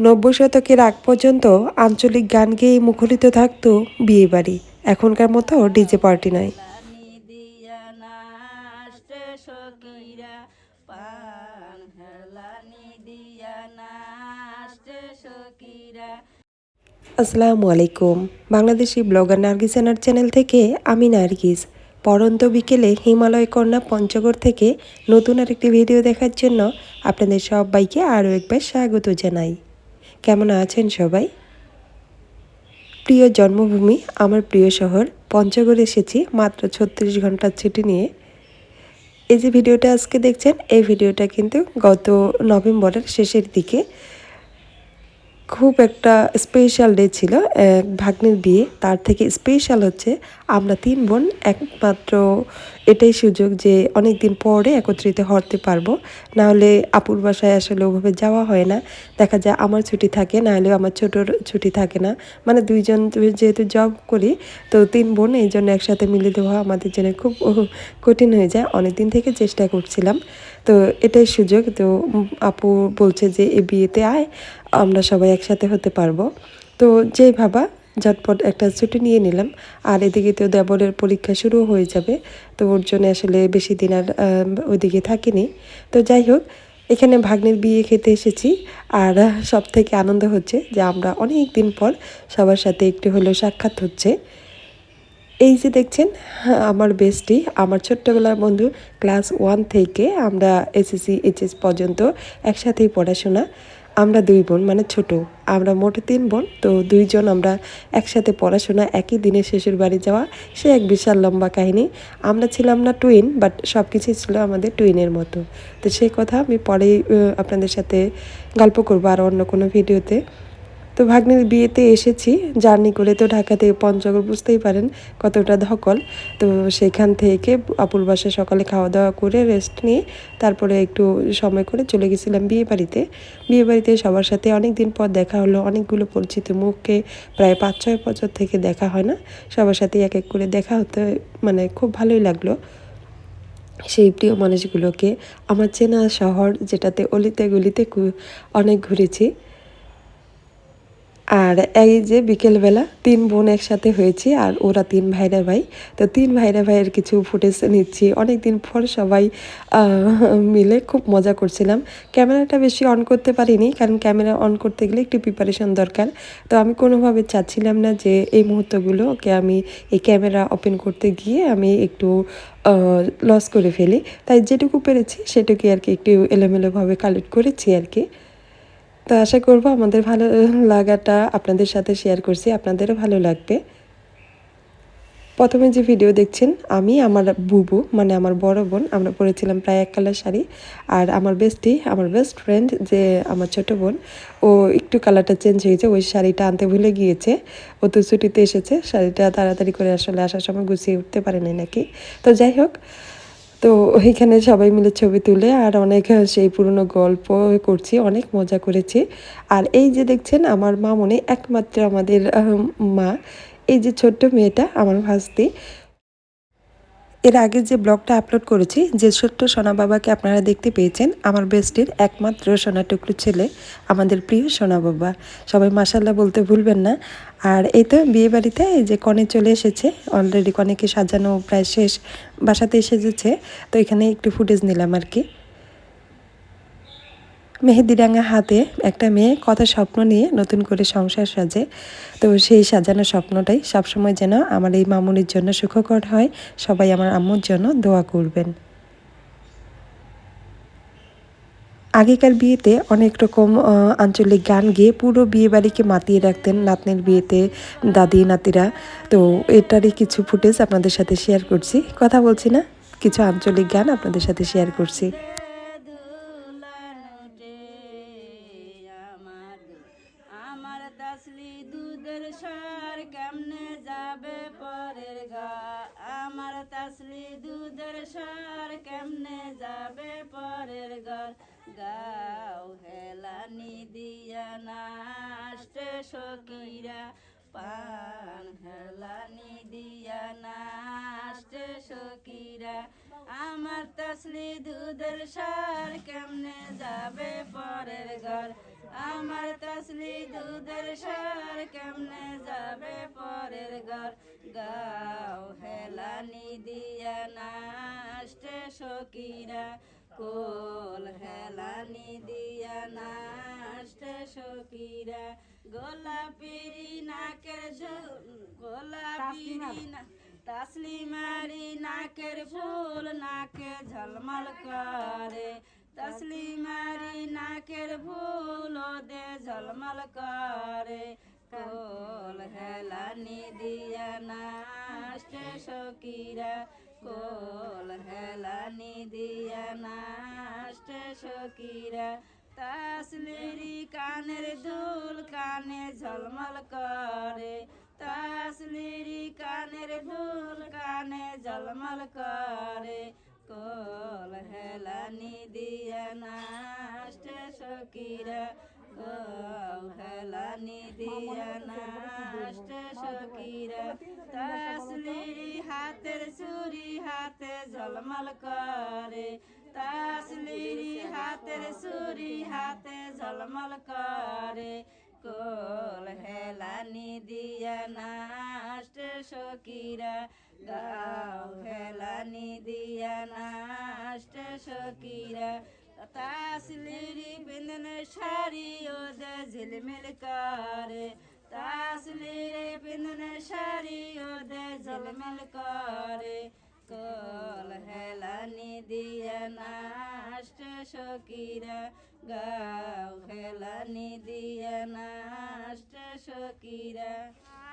নব্বই শতকের আগ পর্যন্ত আঞ্চলিক গান গেয়ে মুখরিত থাকত বিয়ে বাড়ি এখনকার মতো ডিজে পার্টি নয়। আসসালামু আলাইকুম। বাংলাদেশি ব্লগার নার্গিস এনার চ্যানেল থেকে আমি নার্গিস। পরন্ত বিকেলে হিমালয় কন্যা পঞ্চগড় থেকে নতুন আরেকটি ভিডিও দেখার জন্য আপনাদের সবাইকে আরও একবার স্বাগত জানাই। কেমন আছেন সবাই? প্রিয় জন্মভূমি, আমার প্রিয় শহর, পঞ্চগড়ে এসেছি মাত্র ছত্রিশ ঘণ্টার ছুটি নিয়ে। এই যে ভিডিওটা আজকে দেখছেন, এই ভিডিওটা কিন্তু গত নভেম্বরের শেষের দিকে। খুব একটা স্পেশাল ডে ছিল, এক ভাগ্নের বিয়ে। তার থেকে স্পেশাল হচ্ছে আমরা তিন বোন, একমাত্র এটাই সুযোগ যে অনেক দিন পরে একত্রিত হতে পারব। নাহলে আপুর বাসায় আসলে ওভাবে যাওয়া হয় না। দেখা যায় আমার ছুটি থাকে না হলেও আমার ছোটোর ছুটি থাকে না। মানে দুইজন যেহেতু জব করি, তো তিন বোন, এই জন্য একসাথে মিলে দেওয়া আমাদের জন্য খুব কঠিন হয়ে যায়। অনেক দিন থেকে চেষ্টা করছিলাম। তো এটাই সুযোগ, তো আপু বলছে যে এ বিয়েতে আয়। আমরা সবাই একসাথে হতে পারব। তো যেই ভাবা, ঝটপট একটা ছুটি নিয়ে নিলাম। আর এদিকে তো দেবরের পরীক্ষা শুরু হয়ে যাবে। তো ওর জন্য আসলে বেশি দিন আর ওইদিকে থাকিনি। তো যাই হোক, এখানে ভাগ্নের বিয়ে খেতে এসেছি। আর সব থেকে আনন্দ হচ্ছে যে আমরা অনেক দিন পর সবার সাথে একটু হলেও সাক্ষাৎ হচ্ছে। এই যে দেখছেন, আমার বেস্টি আমার ছোট্টবেলার বন্ধু ক্লাস ওয়ান থেকে আমরা এসএসসি এইচএস পর্যন্ত একসাথেই পড়াশোনা। আমরা দুই বোন মানে ছোট। আমরা মোট তিন বোন, তো দুইজন আমরা একসাথে পড়াশোনা, একই দিনে শ্বশুর বাড়ি যাওয়া, সে এক বিশাল লম্বা কাহিনী। আমরা ছিলাম না টুইন বাট সব কিছুই ছিল আমাদের টুইনের মতো। তো সেই কথা আমি পরেই আপনাদের সাথে গল্প করব আর অন্য কোনো ভিডিওতে তো ভাগ্নের বিয়েতে এসেছি, জার্নি করে তো ঢাকা থেকে পঞ্চগড় বুঝতেই পারেন কতটা ধকল। তো সেখান থেকে আপুর বাসায় সকালে খাওয়া দাওয়া করে রেস্ট নিয়ে তারপরে একটু সময় করে চলে গেছিলাম বিয়ে বাড়িতে। বিয়ে বাড়িতে সবার সাথে অনেক দিন পর দেখা হলো, অনেকগুলো পরিচিত মুখকে প্রায় পাঁচ ছয় বছর থেকে দেখা হয় না। সবার সাথে এক এক করে দেখা হতে মানে খুব ভালোই লাগল। সেই প্রিয় মানুষগুলোকে আমার চেনা শহর যেটাতে অলিতে গলিতে অনেক ঘুরেছি। আর এই যে বিকেলবেলা তিন বোন একসাথে হয়েছি আর ওরা তিন ভাইরা ভাই। তো তিন ভাইরা ভাইয়ের কিছু ফুটেজ নিচ্ছি। অনেক দিন পর সবাই মিলে খুব মজা করছিলাম। ক্যামেরাটা বেশি অন করতে পারিনি কারণ ক্যামেরা অন করতে গেলে একটু প্রিপারেশন দরকার। তো আমি কোনোভাবে চাচ্ছিলাম না যে এই মুহূর্তগুলোকে আমি এই ক্যামেরা ওপেন করতে গিয়ে আমি একটু লস করে ফেলি। তাই যেটুকু পেরেছি সেটুকুই আর কি একটু এলোমেলোভাবে কালেক্ট করেছি আর কি। তো আশা করব আমাদের ভালো লাগাটা আপনাদের সাথে শেয়ার করছি, আপনাদেরও ভালো লাগবে। প্রথমে যে ভিডিও দেখছেন, আমি, আমার বুবু মানে আমার বড় বোন, আমরা পরেছিলাম প্রায় এক কালার শাড়ি। আর আমার বেস্টি আমার বেস্ট ফ্রেন্ড যে আমার ছোট বোন, ও একটু কালারটা চেঞ্জ হয়েছে, ওই শাড়িটা আনতে ভুলে গিয়েছে। ও তো ছুটিতে এসেছে, শাড়িটা তাড়াতাড়ি করে আসলে আসার সময় গুছিয়ে উঠতে পারেনি নাকি। তো যাই হোক তো ওইখানে সবাই মিলে ছবি তুলে আর অনেক সেই পুরনো গল্প করছি, অনেক মজা করেছি। আর এই যে দেখছেন আমার মা মনে একমাত্র আমাদের মা, এই যে ছোট্ট মেয়েটা, আমার ভাস্তি এর আগে যে ব্লগটা আপলোড করেছি, যে ছোট্ট সোনা বাবাকে আপনারা দেখতে পেয়েছেন, আমার বেস্টির একমাত্র সোনা টুকরো ছেলে, আমাদের প্রিয় সোনা বাবা। সবাই মাসাল্লাহ বলতে ভুলবেন না। আর এই তো বিয়েবাড়িতে এই যে কনে চলে এসেছে অলরেডি কনেকে সাজানো প্রায় শেষ, বাসাতে এসে যেছে তো এখানে একটু ফুটেজ নিলাম আর কি। মেহেদিরাঙা হাতে একটা মেয়ে কথা স্বপ্ন নিয়ে নতুন করে সংসার সাজে। তো সেই সাজানো স্বপ্নটাই সবসময় যেন আমার এই মামুনির জন্য সুখকর হয়। সবাই আমার আম্মুর জন্য দোয়া করবেন। আগেকার বিয়েতে অনেক রকম আঞ্চলিক গান গেয়ে পুরো বিয়ে বাড়িকে মাতিয়ে রাখতেন নাতনির বিয়েতে দাদি, নাতিরা। তো এটারই কিছু ফুটেজ আপনাদের সাথে শেয়ার করছি। কথা বলছি না, কিছু আঞ্চলিক গান আপনাদের সাথে শেয়ার করছি। গাও হেলানি দিয়া নাষ্টে সকিরা পান হেলানি দিয়া নাষ্টে সকিরা আমার তসলি দুধের সার কেমনে যাবে পরের ঘর? আমার তসলি দুধের সার কেমনে যাবে পরের ঘর? গাও হেলানি দিয়া নাষ্টে সকিরা কোল হেলানি দিয়া নাষ্টে সকিরা গোলাপিরি নাকের ঝুল গোলাপিরি না তাসলিমারি নাকের ফুল নাকে ঝলমল করে। তসলিমারি নাকের ফুল দে ঝলমল করে। কোল হেলানি দিয়া নাষ্টে সকিরা কোল হেলানি দিয়া নাষ্টে সকিরা তাসলিরি কানের দুল কানে ঝলমল করে, তাসলিরি কানের দুল কানে ঝলমল করে। কোল হেলানি দিয়া নাষ্টে সকিরা হেলানি দিয়া নাষ্টে সকিরা তাসলিরি হাতের চুরি হাতে ঝলমল করে। তাসলিরি হাতের চুরি হাতে ঝলমল করে। কোল হেলানি দিয়া নাষ্ট সকিরা গাও হেলানি দিয়া নাষ্ট সকিরা তাসলিরি বিন্দন শাড়ি ও ঝিলমিল করে। তাসলিরি বিন্দন শাড়ি ও ঝিলমিল করে। কল হেলানি দিয়া নাষ্ট সকিরা গাও হেলানি দিয়া নাষ্ট সকিরা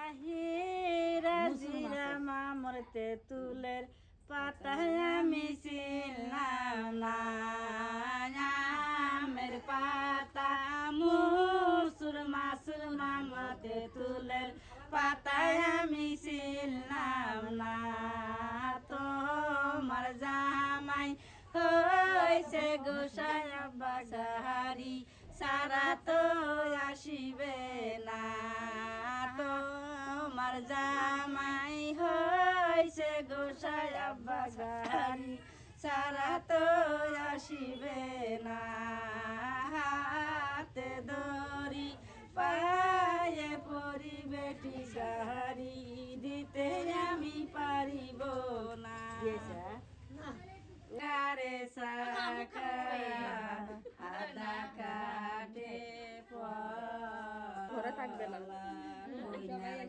আহিরা জিরা মামরতে তুলের পাতায় আমি ছিলাম না আমের পাতা মুসুর মাসুর মামতে তুলের পাতায় আমি ছিলাম না তোমার জামাই হয়েছে গোসাই বাজারি সারা তো আসিবে না তোমার জামাই গোসাই সারা তো আসিবে না। হাতে দড়ি পায়ে পরি বেটি সাহারি দিতে আমি পারিব না। গারে শাখা আদা কাটে ঘরে থাকবে না।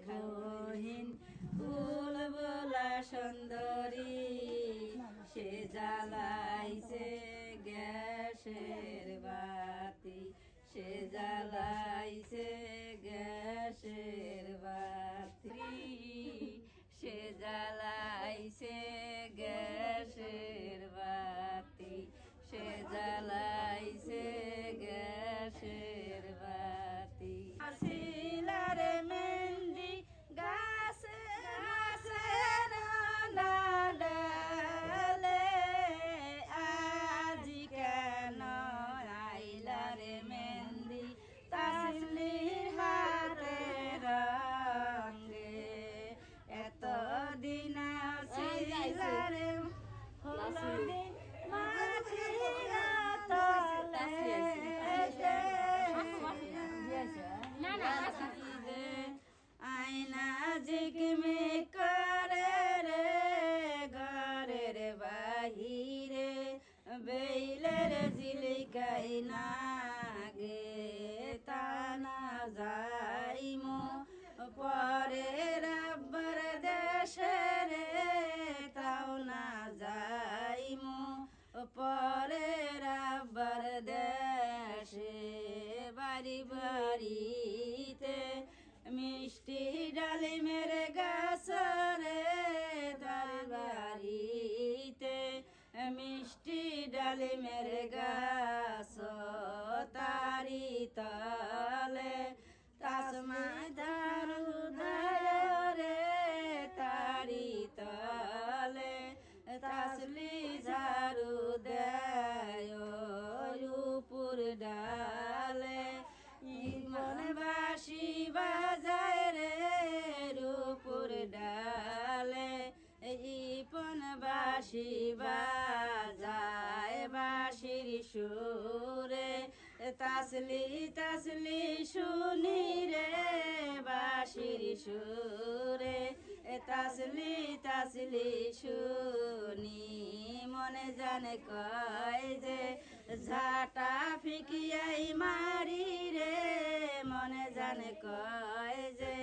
গহীন সুন্দরী, সে জ্বালাইছে গ্যাসের বাতি, সে জ্বালাইছে গ্যাসের বাতি, সে জ্বালাইছে গ্যাসের বাতি, সে জ্বালাইছে গ্যাসের মিষ্টি মেরে গাছ, তারি তলে। তাসমায় দারু রে, তারি তলে। তাসলি ঝাড়ু দেয় উপর ডালে। ইমন বাসি বাজায় রে রূপুর ডালে। ইপন বাসি বাসির সুরে, তাসলি তাসলি শুনি রে বাসির সুরে, তাসলি তাসলি শুনি। মনে জানে কয় যে ঝাঁটা ফিকিয়াই মারি রে। মনে জানে কয় যে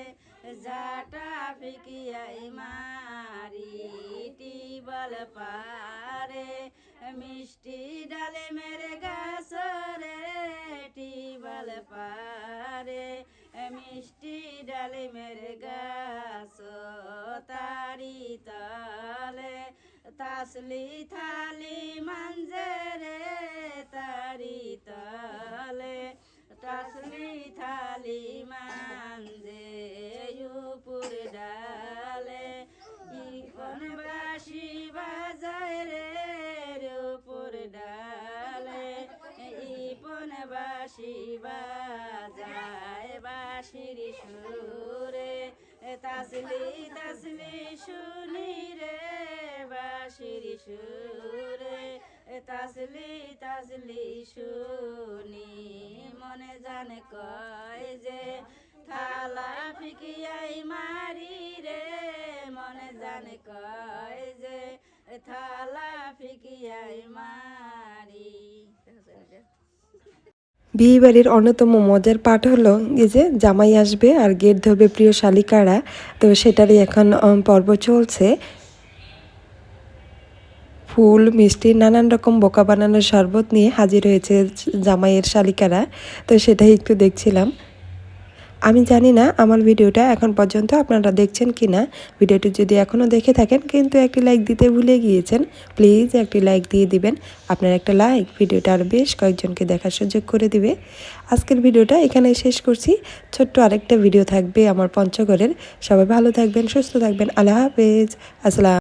ঝাঁটা ফিকিয়াই মারি টিবল পারে। মিষ্টি ডালে মেরে গাছ রে টিবল পারে। মিষ্টি ডালে মেরে গাছ তারি তলে। তাসলি থালি রে তারি তলে। তাসলি থালি মঞ্জে উপর ডালে। ইখন বাসি বাজায় রে বাসি বাজায় বাসির সুরে। তাসলি তাসলি শুনি রে বাসির সুরে। তাসলি তাসলি শুনি, মনে জানে কয় যে থালা ফিকিয়াই মারি রে। মনে জানে কয় যে থালা ফিকিয়াই মারি। বিয়ে বাড়ির অন্যতম মজার পাঠ হলো এই যে জামাই আসবে আর গেট ধরবে প্রিয় শালিকারা। তো সেটারই এখন পর্ব চলছে। ফুল, মিষ্টি, নানান রকম বোকা বানানোর শরবত নিয়ে হাজির হয়েছে জামাইয়ের শালিকারা। তো সেটাই একটু দেখছিলাম। আমি জানি না আমার ভিডিওটা এখন পর্যন্ত আপনারা দেখছেন কি না। ভিডিওটি যদি এখনও দেখে থাকেন, কিন্তু একটি লাইক দিতে ভুলে গিয়েছেন প্লিজ একটি লাইক দিয়ে দিবেন। আপনার একটা লাইক ভিডিওটা আরও বেশ কয়েকজনকে দেখার সুযোগ করে দিবে। আজকের ভিডিওটা এখানে শেষ করছি। ছোট্ট আরেকটা ভিডিও থাকবে আমার পঞ্চগড়ের। সবাই ভালো থাকবেন, সুস্থ থাকবেন। আল্লাহ হাফেজ। আসসালাম।